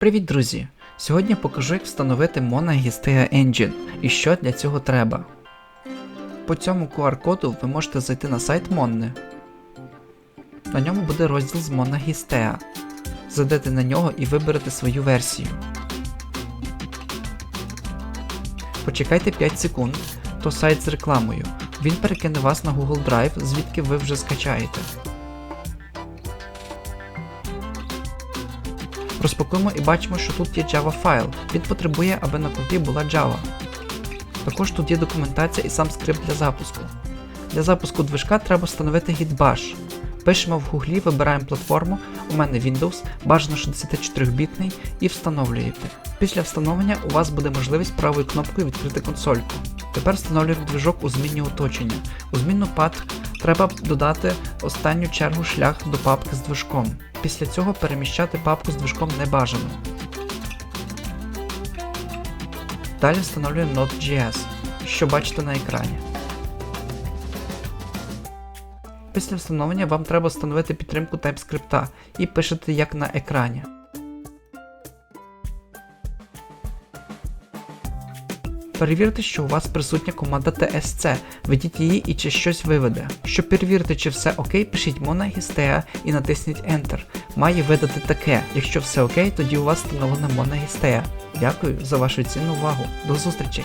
Привіт, друзі! Сьогодні покажу, як встановити Monagistea Engine і що для цього треба. По цьому QR-коду ви можете зайти на сайт Monne. На ньому буде розділ з Monagistea. Зайдете на нього і виберете свою версію. Почекайте 5 секунд, то сайт з рекламою. Він перекине вас на Google Drive, звідки ви вже скачаєте. Розпакуємо і бачимо, що тут є Java файл. Він потребує, аби на компі була Java. Також тут є документація і сам скрипт для запуску. Для запуску движка треба встановити Git-Bash. Пишемо в гуглі, вибираємо платформу, у мене Windows, бажано 64-бітний, і встановлюєте. Після встановлення у вас буде можливість правою кнопкою відкрити консольку. Тепер встановлюємо движок у змінні оточення. У змінну пад треба додати останню чергу шлях до папки з движком. Після цього переміщати папку з движком не бажано. Далі встановлюємо Node.js, що бачите на екрані. Після встановлення вам треба встановити підтримку TypeScript і пишете як на екрані. Перевірте, що у вас присутня команда TSC, введіть її і чи щось виведе. Щоб перевірити, чи все окей, пишіть monahistea і натисніть Enter. Має видати таке. Якщо все окей, тоді у вас встановлена monahistea. Дякую за вашу цінну увагу. До зустрічі!